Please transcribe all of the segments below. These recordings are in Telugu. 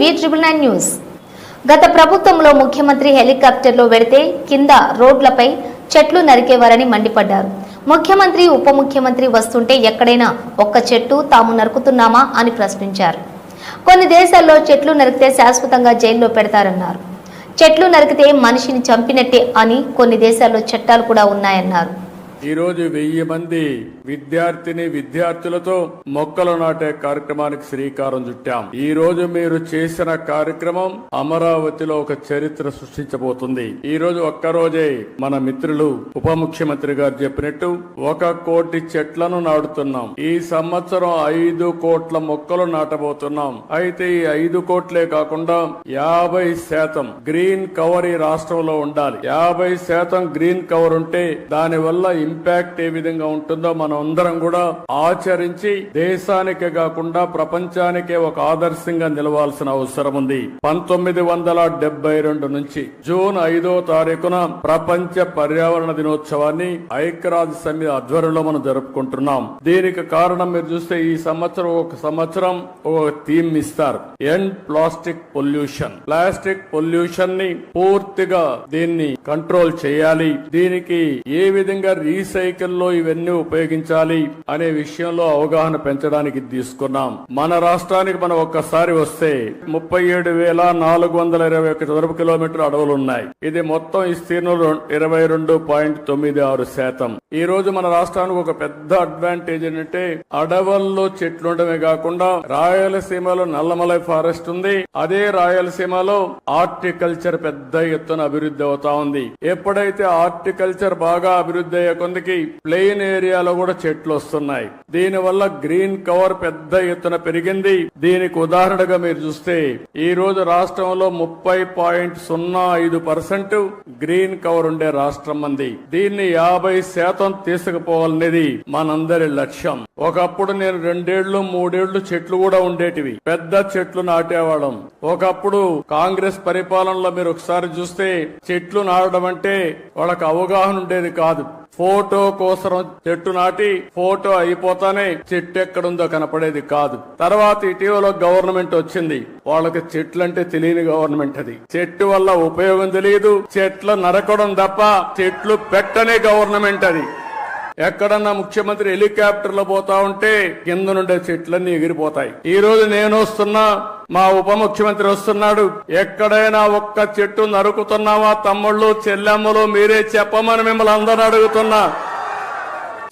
వి ట్రిపుల్ నైన్ న్యూస్. గత ప్రభుత్వంలో ముఖ్యమంత్రి హెలికాప్టర్లో వెడితే కింద రోడ్లపై చెట్లు నరికేవారని మండిపడ్డారు. ముఖ్యమంత్రి ఉప ముఖ్యమంత్రి వస్తుంటే ఎక్కడైనా ఒక్క చెట్టు తాము నరుకుతున్నామా అని ప్రశ్నించారు. కొన్ని దేశాల్లో చెట్లు నరికితే శాశ్వతంగా జైల్లో పెడతారన్నారు. చెట్లు నరికితే మనిషిని చంపినట్టే అని కొన్ని దేశాల్లో చట్టాలు కూడా ఉన్నాయన్నారు. ఈ రోజు వెయ్యి మంది విద్యార్థిని విద్యార్థులతో మొక్కలు నాటే కార్యక్రమానికి శ్రీకారం చుట్టాం. ఈ రోజు మీరు చేసిన కార్యక్రమం అమరావతిలో ఒక చరిత్ర సృష్టించబోతుంది. ఈ రోజు ఒక్కరోజే మన మిత్రులు ఉప ముఖ్యమంత్రి గారు చెప్పినట్టు ఒక కోటి చెట్లను నాటుతున్నాం. ఈ సంవత్సరం ఐదు కోట్ల మొక్కలు నాటబోతున్నాం. అయితే ఈ ఐదు కోట్లే కాకుండా యాభై శాతం గ్రీన్ కవర్ ఈ రాష్ట్రంలో ఉండాలి. యాభై శాతం గ్రీన్ కవర్ ఉంటే దాని వల్ల ఇంపాక్ట్ ఏ విధంగా ఉంటుందో మనం అందరం కూడా ఆచరించి దేశానికే కాకుండా ప్రపంచానికే ఒక ఆదర్శంగా నిలవాల్సిన అవసరం ఉంది. పంతొమ్మిది వందల డెబ్బై రెండు నుంచి జూన్ ఐదో తారీఖున ప్రపంచ పర్యావరణ దినోత్సవాన్ని ఐక్యరాజ్య సమితి ఆధ్వర్యంలో మనం జరుపుకుంటున్నాం. దీనికి కారణం మీరు చూస్తే ఈ సంవత్సరం ఒక సంవత్సరం ఒక థీమ్ ఇస్తారు. End plastic pollution. ప్లాస్టిక్ పొల్యూషన్ని పూర్తిగా దీన్ని కంట్రోల్ చేయాలి. దీనికి ఏ విధంగా లో ఇవన్నీ ఉపయోగించాలి అనే విషయంలో అవగాహన పెంచడానికి తీసుకున్నాం. మన రాష్ట్రానికి మనం ఒక్కసారి వస్తే ముప్పై ఏడు వేల నాలుగు వందల ఇరవై ఒక చదరపు కిలోమీటర్ అడవులు ఉన్నాయి ఇది మొత్తం విస్తీర్ణం ఇరవై రెండు పాయింట్ తొమ్మిది ఆరు శాతం. ఈ రోజు మన రాష్ట్రానికి ఒక పెద్ద అడ్వాంటేజ్ ఏంటంటే అడవుల్లో చెట్లు ఉండడమే కాకుండా రాయలసీమలో నల్లమలై ఫారెస్ట్ ఉంది. అదే రాయలసీమలో ఆర్టికల్చర్ పెద్ద ఎత్తున అభివృద్ధి అవుతా ఉంది. ఎప్పుడైతే ఆర్టికల్చర్ బాగా అభివృద్ధి అయ్యే కొందికి ప్లెయిన్ ఏరియాలో కూడా చెట్లు వస్తున్నాయి. దీని వల్ల గ్రీన్ కవర్ పెద్ద ఎత్తున పెరిగింది. దీనికి ఉదాహరణగా మీరు చూస్తే ఈ రోజు రాష్ట్రంలో ముప్పై పాయింట్ సున్నా ఐదు పర్సెంట్ గ్రీన్ కవర్ ఉండే రాష్ట్రం అంది. దీన్ని యాభై శాతం తీసుకుపోవాలనేది మనందరి లక్ష్యం. ఒకప్పుడు నేను రెండేళ్ళు మూడేళ్ళు చెట్లు కూడా ఉండేటివి. పెద్ద చెట్లు నాటేవాళ్ళం. ఒకప్పుడు కాంగ్రెస్ పరిపాలనలో మీరు ఒకసారి చూస్తే చెట్లు నాటడం అంటే వాళ్ళకి అవగాహన ఉండేది కాదు. ఫోటో కోసం చెట్టు నాటి ఫోటో అయిపోతానే చెట్టు ఎక్కడుందో కనపడేది కాదు. తర్వాత ఇటీవల గవర్నమెంట్ వచ్చింది. వాళ్ళకి చెట్లు అంటే తెలియని గవర్నమెంట్ అది. చెట్టు వల్ల ఉపయోగం తెలియదు. చెట్లు నరకడం తప్ప చెట్లు పెట్టనే గవర్నమెంట్ అది. ఎక్కడన్నా ముఖ్యమంత్రి హెలికాప్టర్లో పోతా ఉంటే కింద నుండే చెట్లన్నీ ఎగిరిపోతాయి. ఈ రోజు నేను వస్తున్నా మా ఉప ముఖ్యమంత్రి వస్తున్నాడు. ఎక్కడైనా ఒక్క చెట్టు నరుకుతున్నావా తమ్ముళ్ళు చెల్లెమ్మలు మీరే చెప్పమని మిమ్మల్ని అందరూ అడుగుతున్నా.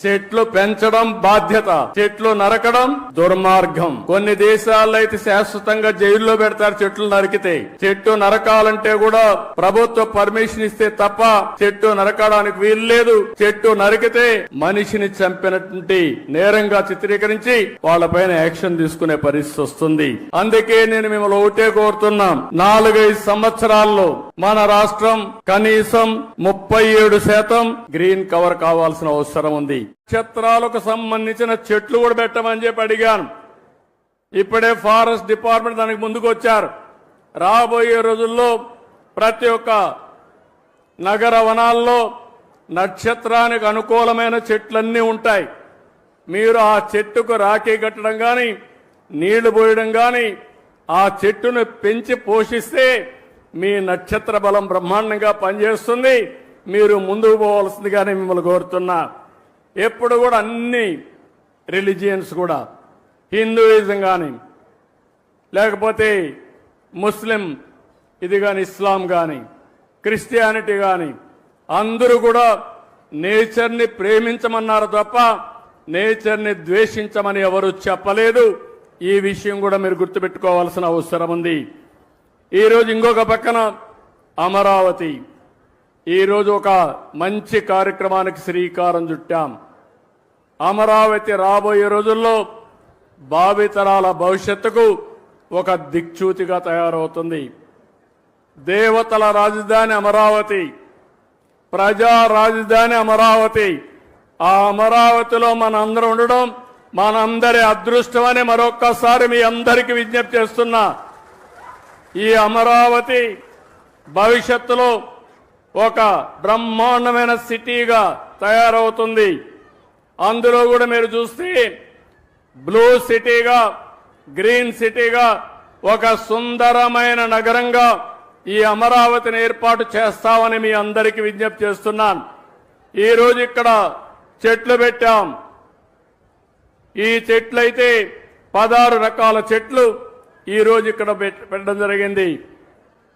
చెట్లు పెంచడం బాధ్యత చెట్లు నరకడం దుర్మార్గం. కొన్ని దేశాల్లో అయితే శాశ్వతంగా జైల్లో పెడతారు చెట్లు నరికితే. చెట్టు నరకాలంటే కూడా ప్రభుత్వ పర్మిషన్ ఇస్తే తప్ప చెట్టు నరకడానికి వీలు లేదు చెట్టు నరికితే మనిషిని చంపినటువంటి నేరంగా చిత్రీకరించి వాళ్ళపైన యాక్షన్ తీసుకునే పరిస్థితి వస్తుంది. అందుకే నేను మిమ్మల్ని ఒకటే కోరుతున్నాం. నాలుగైదు సంవత్సరాల్లో మన రాష్ట్రం కనీసం ముప్పై ఏడు శాతం గ్రీన్ కవర్ కావాల్సిన అవసరం ఉంది. నక్షత్రాలకు సంబంధించిన చెట్లు కూడా పెట్టమని చెప్పి అడిగాను. ఇప్పుడే ఫారెస్ట్ డిపార్ట్మెంట్ దానికి ముందుకు వచ్చారు. రాబోయే రోజుల్లో ప్రతి ఒక్క నగర వనాల్లో నక్షత్రానికి అనుకూలమైన చెట్లన్నీ ఉంటాయి. మీరు ఆ చెట్టుకు రాఖీ కట్టడం కానీ నీళ్ళు పోయడం కానీ ఆ చెట్టును పెంచి పోషిస్తే మీ నక్షత్ర బలం బ్రహ్మాండంగా పనిచేస్తుంది. మీరు ముందుకు పోవాల్సిందిగానే మిమ్మల్ని కోరుతున్నా. ఎప్పుడు కూడా అన్ని రిలీజియన్స్ కూడా హిందూయిజం కానీ లేకపోతే ముస్లిం ఇది కానీ ఇస్లాం కానీ క్రిస్టియానిటీ కానీ అందరూ కూడా నేచర్ని ప్రేమించమన్నారు తప్ప నేచర్ని ద్వేషించమని ఎవరు చెప్పలేదు. ఈ విషయం కూడా మీరు గుర్తుపెట్టుకోవాల్సిన అవసరం ఉంది. ఈరోజు ఇంకొక పక్కన అమరావతి. ఈరోజు ఒక మంచి కార్యక్రమానికి శ్రీకారం చుట్టాం. అమరావతి రాబోయే రోజుల్లో భావితరాల భవిష్యత్తుకు ఒక దిక్చూతిగా తయారవుతుంది. దేవతల రాజధాని అమరావతి ప్రజా రాజధాని అమరావతి. ఆ అమరావతిలో మనందరం ఉండడం మనందరి అదృష్టమని మరొక్కసారి మీ అందరికీ విజ్ఞప్తి చేస్తున్నా. ఈ అమరావతి భవిష్యత్తులో ఒక బ్రహ్మాండమైన సిటీగా తయారవుతుంది. అందులో కూడా మీరు చూస్తే బ్లూ సిటీగా గ్రీన్ సిటీగా ఒక సుందరమైన నగరంగా ఈ అమరావతిని ఏర్పాటు చేస్తామని మీ అందరికీ విజ్ఞప్తి చేస్తున్నాను. ఈ రోజు ఇక్కడ చెట్లు పెట్టాం. ఈ చెట్లయితే పదహారు రకాల చెట్లు ఈరోజు ఇక్కడ పెట్టడం జరిగింది.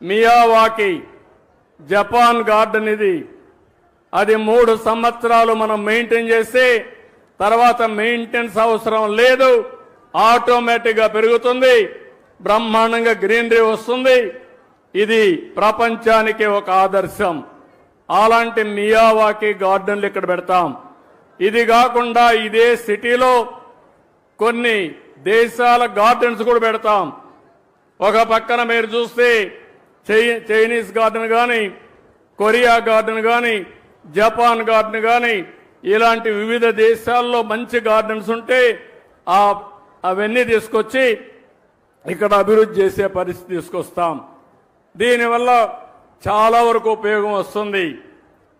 మియావాకి జపాన్ గార్డెన్ ఇది అది మూడు సంవత్సరాలు మనం మెయింటైన్ చేస్తే తర్వాత మెయింటెనెన్స్ అవసరం లేదు. ఆటోమేటిక్గా పెరుగుతుంది. బ్రహ్మాండంగా గ్రీనరీ వస్తుంది. ఇది ప్రపంచానికి ఒక ఆదర్శం. అలాంటి మియావాకి గార్డెన్లు ఇక్కడ పెడతాం. ఇది కాకుండా ఇదే సిటీలో కొన్ని దేశాల గార్డెన్స్ కూడా పెడతాం. ఒక పక్కన మీరు చూస్తే చైనీస్ గార్డెన్ కానీ కొరియా గార్డెన్ కానీ జపాన్ గార్డెన్ కానీ ఇలాంటి వివిధ దేశాల్లో మంచి గార్డెన్స్ ఉంటే ఆ అవన్నీ తీసుకొచ్చి ఇక్కడ అభివృద్ధి చేసే పరిస్థితి తీసుకొస్తాం. దీనివల్ల చాలా వరకు ఉపయోగం వస్తుంది.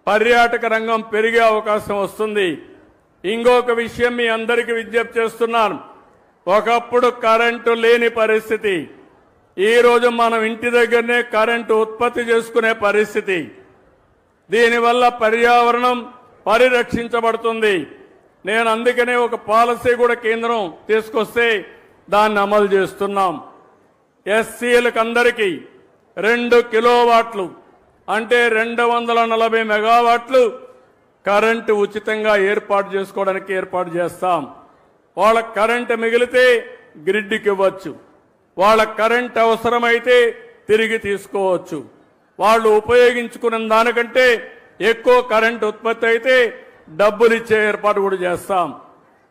పర్యాటక రంగం పెరిగే అవకాశం వస్తుంది. ఇంకొక విషయం మీ అందరికీ విజ్ఞప్తి చేస్తున్నాను. ఒకప్పుడు కరెంటు లేని పరిస్థితి. ఈరోజు మనం ఇంటి దగ్గరనే కరెంటు ఉత్పత్తి చేసుకునే పరిస్థితి. దీనివల్ల పర్యావరణం పరిరక్షించబడుతుంది. నేను అందుకనే ఒక పాలసీ కూడా కేంద్రం తీసుకొస్తే దాన్ని అమలు చేస్తున్నాం. ఎస్సీలకు అందరికీ రెండు కిలోవాట్లు అంటే రెండు వందల నలభై మెగావాట్లు కరెంటు ఉచితంగా ఏర్పాటు చేసుకోవడానికి ఏర్పాటు చేస్తాం. వాళ్ళ కరెంటు మిగిలితే గ్రిడ్కి ఇవ్వచ్చు వాళ్ళ కరెంట్ అవసరమైతే తిరిగి తీసుకోవచ్చు. వాళ్ళు ఉపయోగించుకున్న దానికంటే ఎక్కువ కరెంట్ ఉత్పత్తి అయితే డబ్బులు ఇచ్చే ఏర్పాటు కూడా చేస్తాం.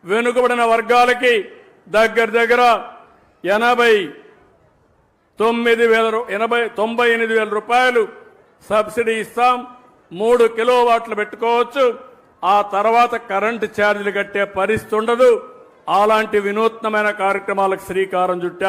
వెనుకబడిన వర్గాలకి దగ్గర దగ్గర ఎనభై తొమ్మిది వేల ఎనభై తొంభై ఎనిమిది వేల రూపాయలు సబ్సిడీ ఇస్తాం. మూడు కిలో వాట్లు పెట్టుకోవచ్చు. ఆ తర్వాత కరెంటు ఛార్జీలు కట్టే పరిస్థితి ఉండదు. అలాంటి వినూత్నమైన కార్యక్రమాలకు శ్రీకారం చుట్టా